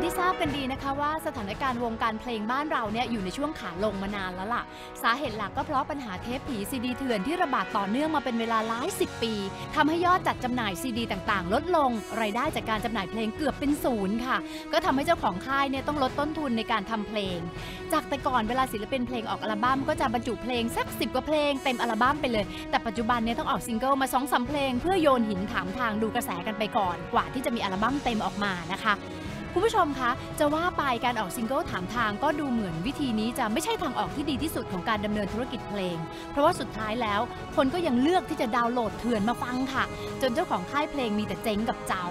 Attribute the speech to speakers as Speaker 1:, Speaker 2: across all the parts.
Speaker 1: อย่างที่ทราบกันดีนะคะว่าสถานการณ์วงการเพลงบ้านเราเนี่ยอยู่ในช่วงขาลงมานานแล้วล่ะ สาเหตุหลักก็เพราะปัญหาเทปผีซีดีเถื่อนที่ระบาดต่อเนื่องมาเป็นเวลาหลายสิบปีทำให้ยอดจัดจำหน่ายซีดีต่างๆ ลดลง รายได้จากการจำหน่ายเพลงเกือบเป็นศูนย์ค่ะ ก็ทำให้เจ้าของค่ายเนี่ยต้องลดต้นทุนในการทำเพลง จากแต่ก่อนเวลาศิลปินเพลงออกอัลบั้มก็จะบรรจุเพลงสักสิบกว่าเพลงเต็มอัลบั้มไปเลย แต่ปัจจุบันเนี่ยต้องออกซิงเกิลมาสองสามเพลง เพื่อโยนหินถามทางดูกระแสกันไปก่อน กว่าที่จะมีอัลบั้มเต็มออกมานะคะ คุณผู้ชมคะ จะว่าไปการออกซิงเกิลถามทางก็ดูเหมือนวิธีนี้จะไม่ใช่ทางออกที่ดีที่สุดของการดำเนินธุรกิจเพลง เพราะว่าสุดท้ายแล้ว คนก็ยังเลือกที่จะดาวน์โหลดเถื่อนมาฟังค่ะ จนเจ้าของค่ายเพลงมีแต่เจ๊งกับเจ้า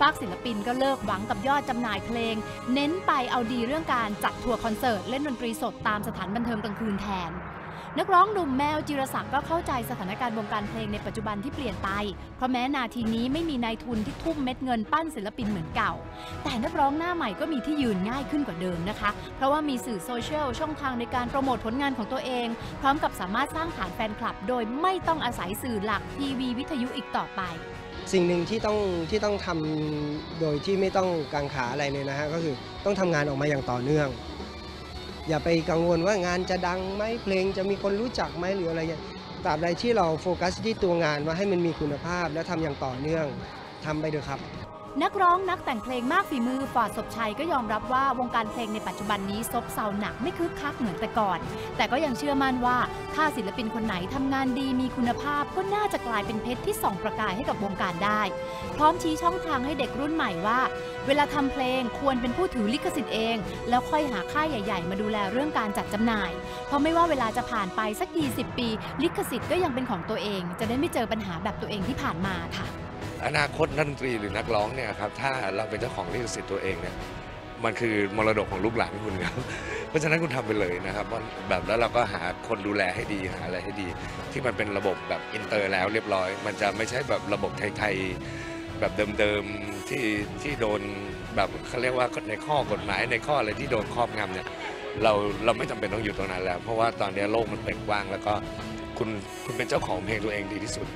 Speaker 1: ฝากศิลปินก็เลิกหวังกับยอดจำหน่ายเพลง เน้นไปเอาดีเรื่องการจัดทัวร์คอนเสิร์ตเล่นดนตรีสดตามสถานบันเทิงกลางคืนแทน นักร้องหนุ่มแมวจิรศักดิ์ก็เข้าใจสถานการณ์วงการเพลงในปัจจุบันที่เปลี่ยนไป เพราะแม้นาทีนี้ไม่มีนายทุนที่ทุ่มเม็ดเงินปั้นศิลปินเหมือนเก่า แต่นักร้องหน้าใหม่ก็มีที่ยืนง่ายขึ้นกว่าเดิมนะคะ เพราะว่ามีสื่อโซเชียลช่องทางในการโปรโมทผลงานของตัวเอง พร้อมกับสามารถสร้างฐานแฟนคลับ โดยไม่ต้องอาศัยสื่อหลักทีวีวิทยุอีกต่อไป
Speaker 2: สิ่งหนึ่งที่ต้องที่ต้องทำโดยที่ไม่ต้องกังขาอะไรเลยนะฮะก็คือต้องทำงานออกมาอย่างต่อเนื่อง อย่าไปกังวลว่างานจะดังไหมเพลงจะมีคนรู้จักไหมหรืออะไรอย่างตราบใดที่เราโฟกัสที่ตัวงานว่าให้มันมีคุณภาพและทำอย่างต่อเนื่องทำไปเถอะครับ
Speaker 1: นักร้องนักแต่งเพลงมากฝีมือฟอดศพชัยก็ยอมรับว่าวงการเพลงในปัจจุบันนี้ซบเซาหนักไม่คึกคักเหมือนแต่ก่อน แต่ก็ยังเชื่อมั่นว่า ถ้าศิลปินคนไหนทำงานดีมีคุณภาพก็น่าจะกลายเป็นเพชรที่ส่องประกายให้กับวงการได้ พร้อมชี้ช่องทางให้เด็กรุ่นใหม่ว่า เวลาทำเพลงควรเป็นผู้ถือลิขสิทธิ์เอง แล้วค่อยหาค่ายใหญ่ ๆ มาดูแลเรื่องการจัดจำหน่าย เพราะไม่ว่าเวลาจะผ่านไปสักกี่สิบปี ลิขสิทธิ์ก็ยังเป็นของตัวเอง จะได้ไม่เจอปัญหาแบบตัวเองที่ผ่านมาค่ะ
Speaker 3: อนาคตนักดนตรีหรือนักร้องเนี่ยครับถ้าเราเป็นเจ้าของลิขสิทธิ์ตัวเองเนี่ยมันคือมรดกของลูกหลานคุณครับ เพราะฉะนั้นคุณทำไปเลยนะครับแบบแล้วเราก็หาคนดูแลให้ดีหาอะไรให้ดี ที่มันเป็นระบบแบบอินเตอร์แล้วเรียบร้อย มันจะไม่ใช่แบบระบบไทยๆแบบเดิมๆที่ที่โดนแบบเขาเรียกว่าในข้อกฎหมายในข้ออะไรที่โดนครอบงำเนี่ยเราเราไม่จำเป็นต้องอยู่ตรงนั้นแล้ว เพราะว่าตอนนี้โลกมันเปิดกว้าง แล้วก็คุณคุณเป็นเจ้าของเพลงตัวเองดีที่สุด